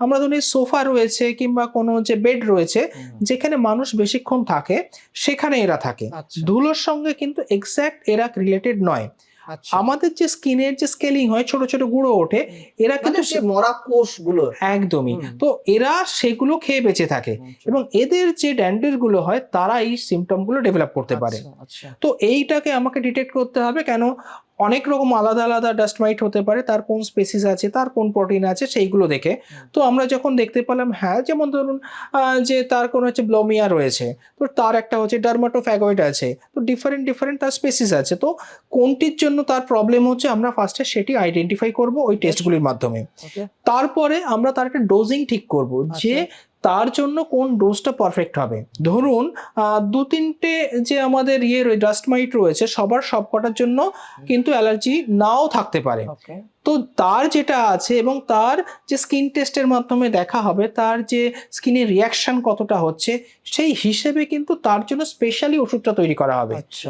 আমরা ধরুন সোফা রয়েছে কিংবা কোনো যে বেড রয়েছে যেখানে মানুষ বেশিক্ষণ থাকে সেখানে এরা থাকে। আচ্ছা। ধুলোর সঙ্গে কিন্তু এক্স্যাক্ট এরা রিলেটেড নয়। আচ্ছা। আমাদের যে স্কিনের যে স্কেলিং হয় ছোট ছোট গুঁড়ো ওঠে এরা মানে কিন্তু সে মরা কোষগুলো একদমই তো এরা সেগুলো খেয়ে বেঁচে থাকে। এবং এদের যে ড্যান্ডেরগুলো হয় তারা এই সিমটমগুলো ডেভেলপ করতে পারে। আচ্ছা তো এইটাকে আমাকে ডিটেক্ট করতে হবে কেন? অনেক রকম আলাদা আলাদা ডাস্ট মাইট হতে পারে তার কোন স্পেসিস আছে তার কোন প্রোটিন আছে সেইগুলো দেখে। তো আমরা যখন দেখতে পেলাম হ্যাঁ যেমন ধরুন যে তার কোনো হচ্ছে ব্লোমিয়া রয়েছে তো তার একটা হচ্ছে ডার্মাটোফ্যাগয়েড আছে তো ডিফারেন্ট ডিফারেন্ট তার স্পেসিস আছে। তো কোনটির জন্য তার প্রবলেম হচ্ছে আমরা ফার্স্টে সেটি আইডেন্টিফাই করব ওই টেস্টগুলির মাধ্যমে। তারপরে আমরা তার একটা ডোজিং ঠিক করব যে তার জন্য কোন ডোজটা পারফেক্ট হবে? ধরুন দু তিনটে যে আমাদের ইয়ে ডাস্ট মাইট রয়েছে সবার সবকটার জন্য কিন্তু অ্যালার্জি নাও থাকতে পারে। তো তার যেটা আছে এবং তার যে স্কিন টেস্টের মাধ্যমে দেখা হবে তার যে স্কিনের রিয়াকশন কতটা হচ্ছে সেই হিসেবে কিন্তু তার জন্য স্পেশালি ওষুধটা তৈরি করা হবে। আচ্ছা।